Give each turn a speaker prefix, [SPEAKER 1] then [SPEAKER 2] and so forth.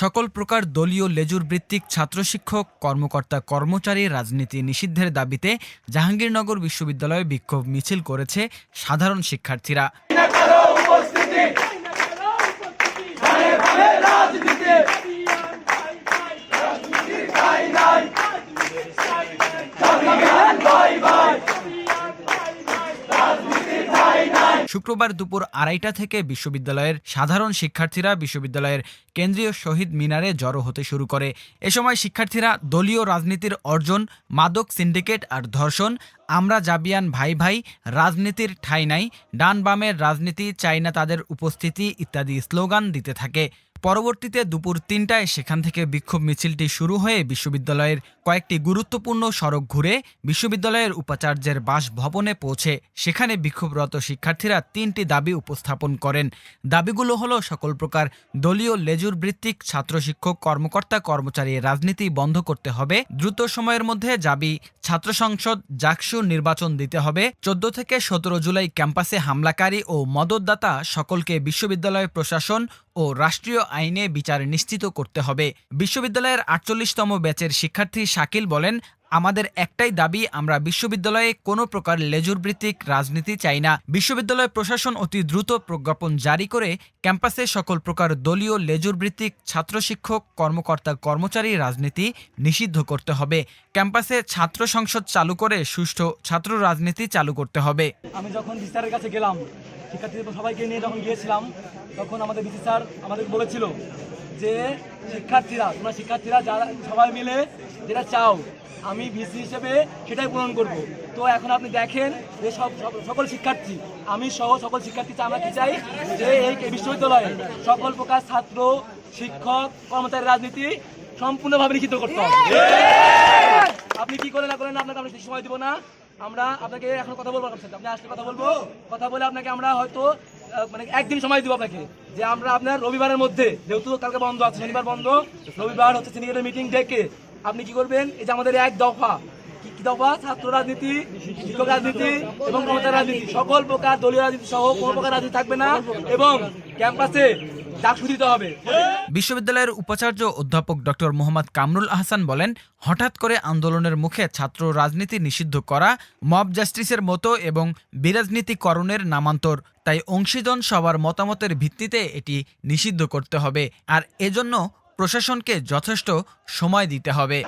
[SPEAKER 1] সকল প্রকার দলীয় লেজুর ভিত্তিক ছাত্র শিক্ষক কর্মকর্তা, কর্মচারী, রাজনীতি নিষিদ্ধের দাবিতে জাহাঙ্গীরনগর বিশ্ববিদ্যালয়ে বিক্ষোভ মিছিল করেছে সাধারণ শিক্ষার্থীরা। শুক্রবার দুপুর আড়াইটা থেকে বিশ্ববিদ্যালয়ের সাধারণ শিক্ষার্থীরা বিশ্ববিদ্যালয়ের কেন্দ্রীয় শহীদ মিনারে জড়ো হতে শুরু করে। এ সময় শিক্ষার্থীরা দলীয় রাজনীতির অর্জন, মাদক, সিন্ডিকেট আর ধর্ষণ, আমরা জাবিয়ান ভাই ভাই, রাজনীতির ঠাই নাই, ডান বামের রাজনীতি চাই না তাদের উপস্থিতি ইত্যাদি স্লোগান দিতে থাকে। পরবর্তীতে দুপুর তিনটায় সেখান থেকে বিক্ষোভ মিছিলটি শুরু হয়ে বিশ্ববিদ্যালয়ের কয়েকটি গুরুত্বপূর্ণ সড়ক ঘুরে বিশ্ববিদ্যালয়ের উপাচার্যের বাসভবনে পৌঁছে সেখানে বিক্ষোভরত শিক্ষার্থীরা তিনটি দাবি উপস্থাপন করেন। দাবিগুলো হলো সকল প্রকার দলীয় লেজুর ভিত্তিক ছাত্র শিক্ষক, কর্মকর্তা, কর্মচারী রাজনীতি বন্ধ করতে হবে। দ্রুত সময়ের মধ্যে যাবি ছাত্র সংসদ জাকসু নির্বাচন দিতে হবে। চোদ্দ থেকে সতেরো জুলাই ক্যাম্পাসে হামলাকারী ও মদতদাতা সকলকে বিশ্ববিদ্যালয় প্রশাসন ও রাষ্ট্রীয় আইনে বিচার নিশ্চিত করতে হবে। বিশ্ববিদ্যালয়ের আটচল্লিশতম ব্যাচের শিক্ষার্থী শাকিল বলেন আমাদের একটাই দাবি, আমরা বিশ্ববিদ্যালয়ে কোনো প্রকার লেজুর ভিত্তিক রাজনীতি চাই না। বিশ্ববিদ্যালয় প্রশাসন অতি দ্রুত প্রজ্ঞাপন জারি করে ক্যাম্পাসে সকল প্রকার দলীয় লেজুর ভিত্তিক ছাত্র শিক্ষক কর্মকর্তা, কর্মচারী রাজনীতি নিষিদ্ধ করতে হবে। ক্যাম্পাসে ছাত্র সংসদ চালু করে সুষ্ঠু ছাত্র রাজনীতি চালু করতে হবে।
[SPEAKER 2] আমি যখন বিসি স্যারের কাছে গেলাম, শিক্ষার্থীদের সবাইকে নিয়ে যখন গিয়েছিলাম, তখন আমাদের স্যার আমাদের বলেছিল যে শিক্ষার্থীরা, তোমরা শিক্ষার্থীরা যারা সবাই মিলে যেটা চাও আমি বিসি হিসেবে সেটাই পূরণ করব। তো এখন আপনি দেখেন যে সব সকল শিক্ষার্থী, আমি সহ সকল শিক্ষার্থী আমরা কি চাই যে এই বিশ্ববিদ্যালয়ে সকল প্রকার ছাত্র, শিক্ষক, কর্মচারী রাজনীতি সম্পূর্ণভাবে লিখিত করতে হবে। আপনি কি করেন না করেন আপনাকে আমরা সময় দিব না। আমরা আপনাকে এখন কথা বলব আপনার সাথে। আপনি আসলে কথা বলব। কথা বলে আপনাকে আমরা হয়তো মানে একদিন সময় দিব আপনাকে। যে আমরা আপনার রবিবারের মধ্যে, যেহেতু কালকে বন্ধ আছে, শনিবার বন্ধ, রবিবার হচ্ছে সিন্ডিকেটের মিটিং ডেকে আপনি কি করবেন? এই যে আমাদের এক দফা। কি দফা? ছাত্র রাজনীতি, শিক্ষক রাজনীতি এবং কর্মচারী রাজনীতি। সকল প্রকার দলীয় রাজনীতি সহ কোনো প্রকার রাজনীতি থাকবে না এবং ক্যাম্পাসে
[SPEAKER 1] বিশ্ববিদ্যালয়ের উপাচার্য অধ্যাপক ডক্টর মোহাম্মদ কামরুল আহসান বলেন, হঠাৎ করে আন্দোলনের মুখে ছাত্র রাজনীতি নিষিদ্ধ করা, মব জাস্টিসের মতো এবং বিরাজনীতিকরণের নামান্তর, তাই অংশীজন সবার মতামতের ভিত্তিতে এটি নিষিদ্ধ করতে হবে। আর এজন্য প্রশাসনকে যথেষ্ট সময় দিতে হবে।